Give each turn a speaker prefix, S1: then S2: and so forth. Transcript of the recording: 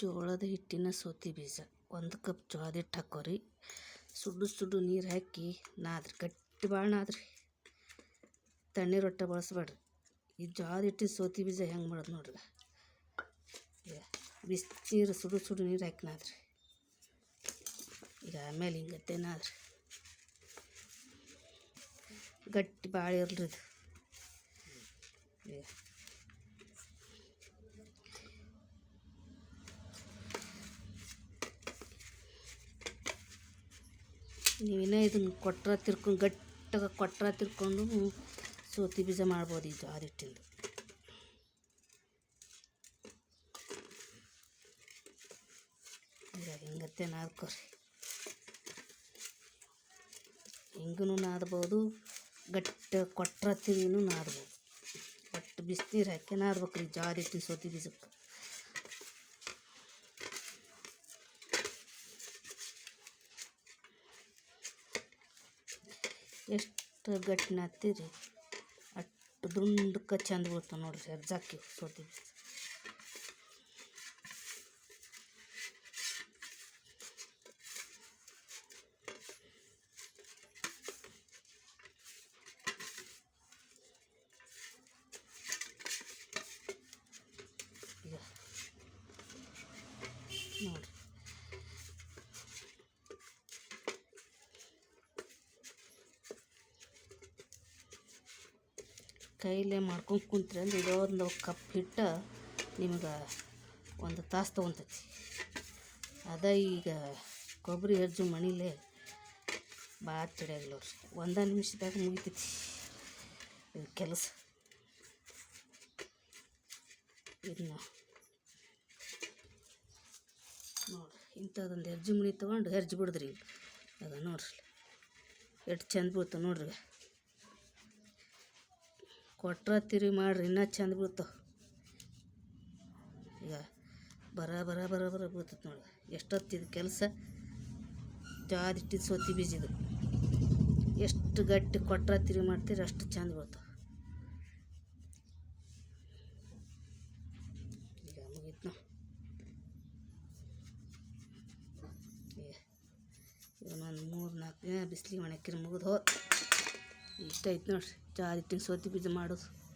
S1: ಜೋಳದ ಹಿಟ್ಟಿನ ಸೋತಿ ಬೀಜ. ಒಂದು ಕಪ್ ಜೋಳದ ಹಿಟ್ಟು ಹಾಕೋರಿ. ಸುಡು ಸುಡು ನೀರು ಹಾಕಿ ನಾದ್ರಿ ಗಟ್ಟಿ ಭಾಳ ನಾದ್ರಿ ತಣ್ಣೀರು ರೊಟ್ಟಿ ಬಳಸ್ಬೇಡ್ರಿ. ಈ ಜೋಳದ ಹಿಟ್ಟಿನ ಸೋತಿ ಬೀಜ ಹೆಂಗೆ ಮಾಡೋದು ನೋಡ್ರಿ. ಬಿಸಿನೀರು ಸುಡು ಸುಡು ನೀರು ಹಾಕಿ ನಾದ್ರಿ ಈಗ ಆಮೇಲೆ ಹಿಂಗತ್ತೆ ಗಟ್ಟಿ ಭಾಳ ಇರಲ್ರಿ ಇದು. ನೀವಿನ್ನ ಇದನ್ನು ಕೊಟ್ರ ತಿರ್ಕೊಂಡು, ಗಟ್ಟಾಗ ಕೊಟ್ರ ತಿರ್ಕೊಂಡು ಸೋತಿ ಬೀಜ ಮಾಡ್ಬೋದು ಇದು ಹಿಟ್ಟಿಂದು ಈಗ ಹಿಂಗತ್ತೆ ನಾದ್ಕೋರಿ. ಹಿಂಗೂ ನಾದ್ಬೋದು, ಗಟ್ಟ ಕೊಟ್ರ ತಿರುಗಿನೂ ನಾದ್ಬೋದು. ಒಟ್ಟು ಬಿಸಿನೀರು ಹಾಕಿ ನಾದ್ಬೇಕು ರೀ ಜಾರಿ ಹಿಟ್ಟಿನ ಸೋತಿ ಬೀಜಕ್ಕೆ. ಎಷ್ಟು ಗಟ್ಟಿ ನಾದ್ತೀರಿ ಅಷ್ಟು ದುಂಡಕ್ಕೆ ಚಂದ ಬೀಳ್ತಾವೆ ನೋಡ್ರಿ ಅರ್ಜಾಕಿ ಸೋತಿ ಬೀಜ ಈಗ ನೋಡ್ರಿ. ಕೈಲೇ ಮಾಡ್ಕೊಂಡು ಕುಂತ್ರಿ ಅಂದ್ರೆ ಇದೊಂದು ಕಪ್ ಹಿಟ್ಟು ನಿಮ್ಗೆ ಒಂದು ತಾಸು ತೊಗೊತೈತಿ. ಅದ ಈಗ ಕೊಬ್ಬರಿ ಹೆಜ್ಜು ಮಣಿಲೆ ಭಾಳ ತಿಳಿಯಾಗಿಲ್ಲವ್ರಿ ಒಂದು ನಿಮಿಷದಾಗ ಮುಗಿತೈತಿ ಇದು ಕೆಲಸ. ಇದನ್ನ ನೋಡ್ರಿ ಇಂಥದ್ದೊಂದು ಹೆರ್ಜಿ ಮಣಿ ತೊಗೊಂಡು ಹೆರ್ಜಿ ಬಿಡಿದ್ರಿ ಅದ ನೋಡ್ರಿ, ಎಷ್ಟು ಚಂದ ಬೀಳ್ತು ನೋಡ್ರಿ. ಕೊಟ್ರ ತಿರುವಿ ಮಾಡ್ರಿ, ಇನ್ನೂ ಚಂದ ಬೀಳ್ತಾವೆ ಈಗ ಬರ ಬರ ಬರ ಬರ ಬೀಳ್ತೈತೆ ನೋಡಿ. ಎಷ್ಟೊತ್ತಿದ ಕೆಲಸ? ಹಿಟ್ಟಿನ ಸೋತಿ ಬೀಜಿದು ಎಷ್ಟು ಗಟ್ಟಿ ಕೊಟ್ರ ತಿರುವಿ ಮಾಡ್ತೀರಿ, ಅಷ್ಟು ಚಂದ ಬೀಳ್ತಾವೆ ಈಗ ಮುಗೀತು ನಾವು ಮೂರು ನಾಲ್ಕು ದಿನ ಬಿಸಿಲಿಗೆ ಒಣಕಿರಿ ಮುಗಿದು ಹೋದ್ ಇಷ್ಟ ಐತೆ ನೋಡ್ರಿ. ಜೋಳದ ತಿನ್ ಸೋತಿ ಬೀಜ ಮಾಡೋದು.